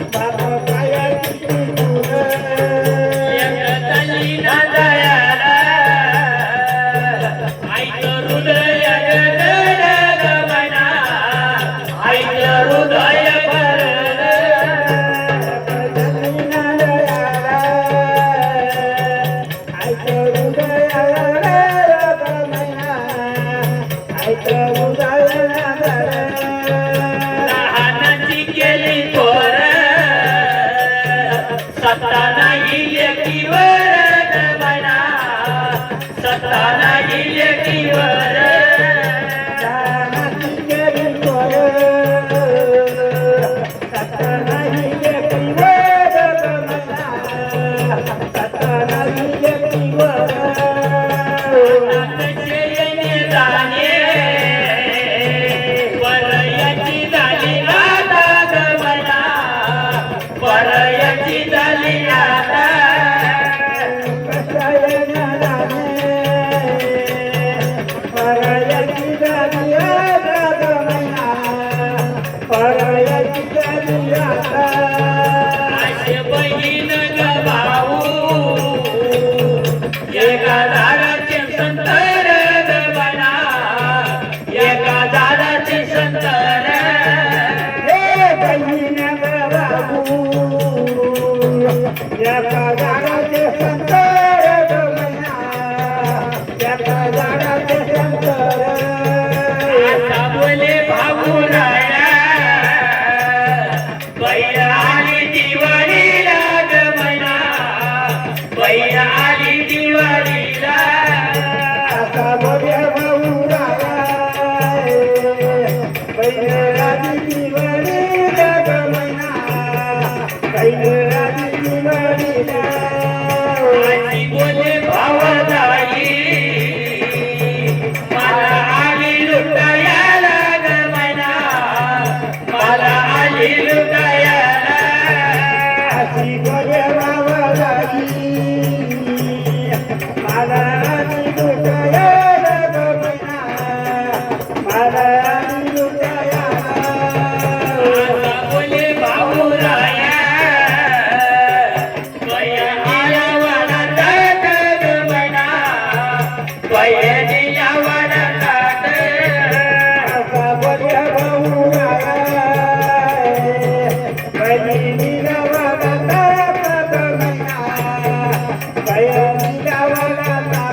Bye-bye. सत्ता नाही लेकीवर बना. सत्ता नाही लेकीवर सत्ता नाही लेकीवर बना. सत्ता एका झाडाचे संत बना एका झाडाचे संत बाबू एका झाडाचे संत बना Javier Ada.